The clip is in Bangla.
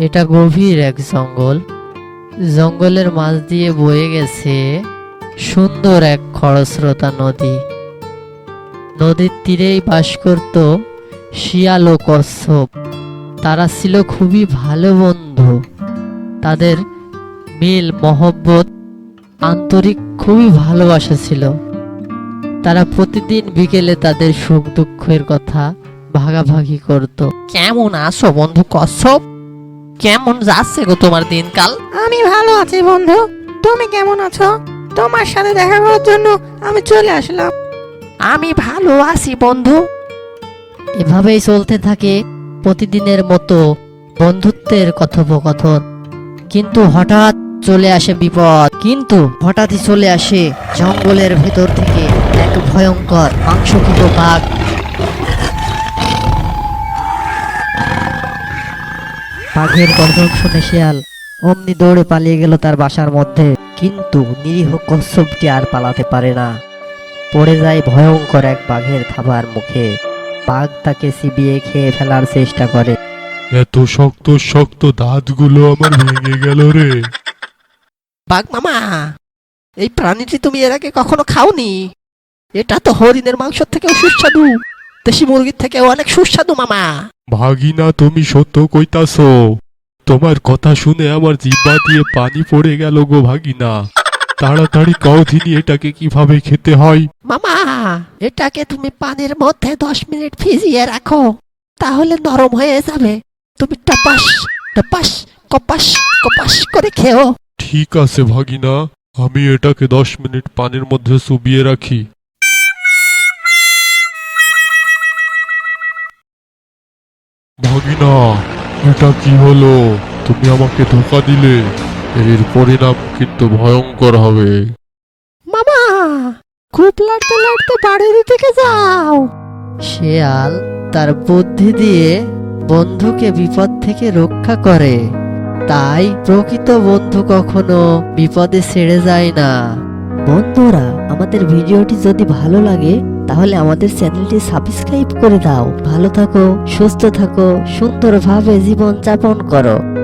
এটা গভীর এক জঙ্গল। জঙ্গলের মাঝ দিয়ে বয়ে গেছে সুন্দর এক খরস্রোতা নদী। নদীর তীরেই বাস করত শিয়াল ও কচ্ছপ। তারা ছিল খুবই ভালো বন্ধু। তাদের মিল, মহব্বত, আন্তরিক খুবই ভালোবাসা ছিল। তারা প্রতিদিন বিকেলে তাদের সুখ দুঃখের কথা ভাগাভাগি করত। কেমন আছো বন্ধু কচ্ছপ? কেমন যাচ্ছে গো তোমার দিনকাল? আমি ভালো আছি বন্ধু। তুমি কেমন আছো? তোমার সাথে দেখা করার জন্য আমি চলে আসলাম। আমি ভালো আছি বন্ধু। এভাবেই চলতে থাকে প্রতিদিনের মতো বন্ধুত্বের কথোপকথন। কিন্তু হঠাৎ চলে আসে বিপদ। কিন্তু হঠাৎই চলে আসে জঙ্গলের ভেতর থেকে এক ভয়ঙ্কর মাংসকৃত বাঘ বাঘের গর্জন শুনে শিয়াল অমনি দৌড়ে পালিয়ে গেল তার বাসার মধ্যে। কিন্তু নিরীহ কচ্ছপটি আর পালাতে পারে না। পড়ে যায় ভয়ঙ্কর এক বাঘের থাবার মুখে। বাঘ তাকে চিবিয়ে খেয়ে ফেলার চেষ্টা করে। এত শক্ত শক্ত দাঁতগুলো আমার ভেঙে গেল রে। বাঘ মামা এই প্রাণীটি তুমি এর আগে কখনো খাওনি? এটা তো হরিণের মাংস থেকেও সুস্বাদু। দেশি মুরগির থেকেও অনেক সুস্বাদু মামা। ভাগিনা তুমি সত্য কইতাছ। তোমার কথা শুনে আমার জিব্বা দিয়ে পানি পড়ে গেল গো ভাগিনা। তাড়াতাড়ি কওধিনি এটাকে কীভাবে খেতে হয়। মামা এটাকে তুমি পানির মধ্যে দশ মিনিট ভিজিয়ে রাখো তাহলে নরম হয়ে যাবে। তুমি টপাস টপাস কপাস কপাস করে খেও। ঠিক আছে ভাগিনা আমি এটাকে দশ মিনিট পানির মধ্যে চুবিয়ে রাখি। ভাগিনা এটা কি হলো? তুমি আমাকে ধোকা দিলে এর পরিণাম কিন্তু ভয়ঙ্কর হবে। মামা খুব লড়তে লড়তে বাড়ির দিকে যাও। শেয়াল তার বুদ্ধি দিয়ে বন্ধুকে বিপদ থেকে রক্ষা করে। তাই প্রকৃত বন্ধু কখনো বিপদে ছেড়ে যায় না। বন্ধুরা আমাদের ভিডিওটি যদি ভালো লাগে তাহলে আমাদের চ্যানেলটি সাবস্ক্রাইব করে দাও। ভালো থাকো সুস্থ থাকো সুন্দরভাবে জীবন যাপন করো।